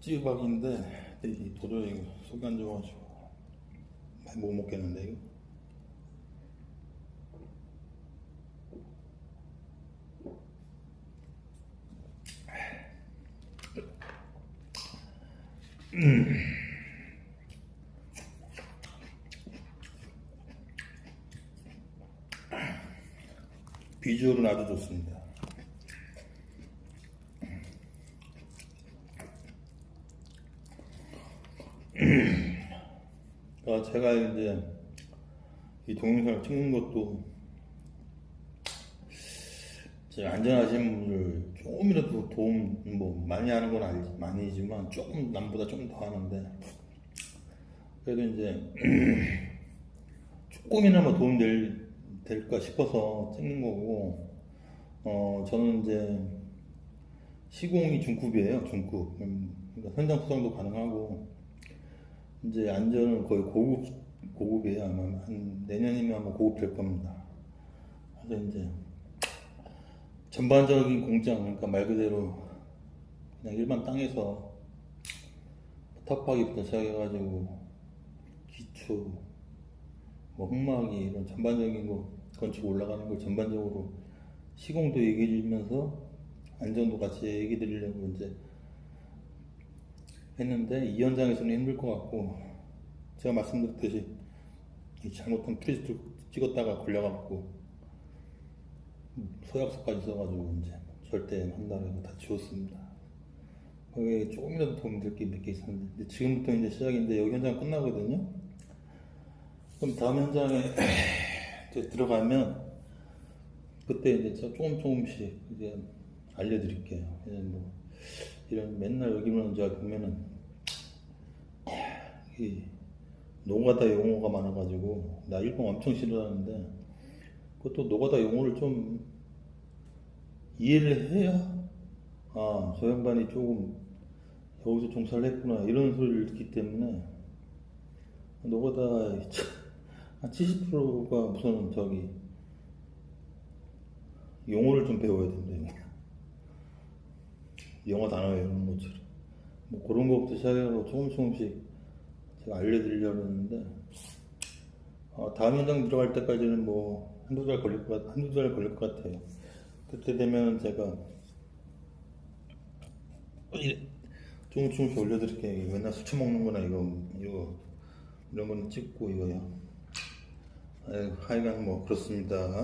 찌박인데 이 도저히 속이 안 좋아가지고 못 먹겠는데 이거? 비주얼은 아주 좋습니다. 제가 이제 이 동영상을 찍는 것도 이제 안전하신 분들 조금이라도 도움 뭐 많이 하는 건 아니, 아니지만 조금 남보다 조금 더 하는데 그래도 이제 조금이나마 도움 될, 될까 싶어서 찍는 거고 어 저는 이제 시공이 중급이에요 중급. 음, 그러니까 현장 포장도 가능하고 이제 안전은 거의 고급 고급이에요. 아마 한 내년이면 아마 고급 될 겁니다. 그래서 이제 전반적인 공장 그러니까 말 그대로 그냥 일반 땅에서 탑하기부터 시작해가지고 기초 뭐 흙막이 이런 전반적인 거 건축 올라가는 걸 전반적으로 시공도 얘기해 주면서 안전도 같이 얘기 드리려고 이제 했는데 이 현장에서는 힘들 것 같고 제가 말씀드렸듯이 이 잘못한 프리즈 찍었다가 걸려갖고 서약서까지 써가지고 이제 절대 한다고 다 지웠습니다. 거기에 조금이라도 도움 될 게 몇 개 있었는데 지금부터 이제 시작인데 여기 현장 끝나거든요. 그럼 다음 현장에 이제 들어가면 그때 이제 저 조금 조금씩 이제 알려드릴게요. 뭐 이런 맨날 여기만 제가 보면은 이 노가다 용어가 많아가지고 나 일본 엄청 싫어하는데 그것도 노가다 용어를 좀 이해를 해야 아 저 양반이 조금 여기서 종사를 했구나 이런 소리를 듣기 때문에 노가다 한 70%가 무슨 저기 용어를 좀 배워야 된다 영어 단어 외우는 것처럼 뭐 그런 것부터 시작해서 조금 조금씩 제가 알려드리려고 했는데 어, 다음 현장 들어갈 때까지는 뭐 한두 달 걸릴 것 같, 한두 달 걸릴 것 같아요. 그때 되면 제가 이래- 조금 조금씩 올려드릴게요. 맨날 술 처먹는 거나 이거 이거 이런 거는 찍고 이거요. 하여간 뭐 그렇습니다.